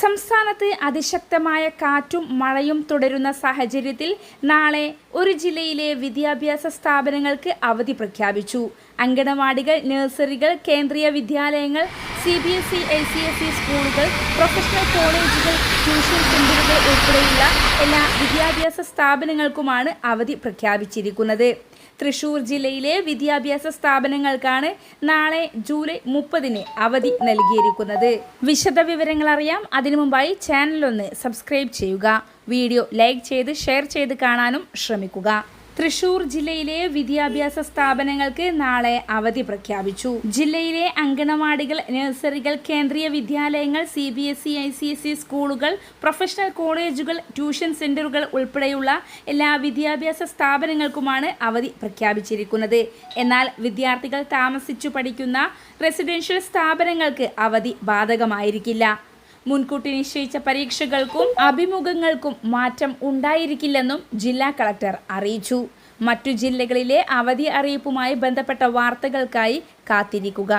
സംസ്ഥാനത്ത് അതിശക്തമായ കാറ്റും മഴയും തുടരുന്ന സാഹചര്യത്തിൽ നാളെ ഒരു ജില്ലയിലെ വിദ്യാഭ്യാസ സ്ഥാപനങ്ങൾക്ക് അവധി പ്രഖ്യാപിച്ചു. അങ്കണവാടികൾ നഴ്സറികൾ കേന്ദ്രീയ വിദ്യാലയങ്ങൾ C B S E I C S E സ്കൂളുകൾ പ്രൊഫഷണൽ കോളേജുകൾ ട്യൂഷൻ സെന്ററുകൾ ഉൾപ്പെടെയുള്ള എല്ലാ വിദ്യാഭ്യാസ സ്ഥാപനങ്ങൾക്കുമാണ് അവധി പ്രഖ്യാപിച്ചിരിക്കുന്നത്. തൃശൂർ ജില്ലയിലെ വിദ്യാഭ്യാസ സ്ഥാപനങ്ങൾക്കാണ് നാളെ ജൂലൈ മുപ്പതിന് അവധി നൽകിയിരിക്കുന്നത്. വിശദ വിവരങ്ങൾ അറിയാം. അതിനു മുമ്പായി ചാനലൊന്ന് സബ്സ്ക്രൈബ് ചെയ്യുക. വീഡിയോ ലൈക്ക് ചെയ്ത് ഷെയർ ചെയ്ത് കാണാനും ശ്രമിക്കുക. തൃശൂർ ജില്ലയിലെ വിദ്യാഭ്യാസ സ്ഥാപനങ്ങൾക്ക് നാളെ അവധി പ്രഖ്യാപിച്ചു. ജില്ലയിലെ അങ്കണവാടികൾ നഴ്സറികൾ കേന്ദ്രീയ വിദ്യാലയങ്ങൾ C B S E I C S E സ്കൂളുകൾ പ്രൊഫഷണൽ കോളേജുകൾ ട്യൂഷൻ സെന്ററുകൾ ഉൾപ്പെടെയുള്ള എല്ലാ വിദ്യാഭ്യാസ സ്ഥാപനങ്ങൾക്കുമാണ് അവധി പ്രഖ്യാപിച്ചിരിക്കുന്നത്. എന്നാൽ വിദ്യാർത്ഥികൾ താമസിച്ചു പഠിക്കുന്ന റെസിഡൻഷ്യൽ സ്ഥാപനങ്ങൾക്ക് അവധി ബാധകമായിരിക്കില്ല. മുൻകൂട്ടി നിശ്ചയിച്ച പരീക്ഷകൾക്കും അഭിമുഖങ്ങൾക്കും മാറ്റം ഉണ്ടായിരിക്കില്ലെന്നും ജില്ലാ കളക്ടർ അറിയിച്ചു. മറ്റു ജില്ലകളിലെ അവധി അറിയിപ്പുമായി ബന്ധപ്പെട്ട വാർത്തകൾക്കായി കാത്തിരിക്കുക.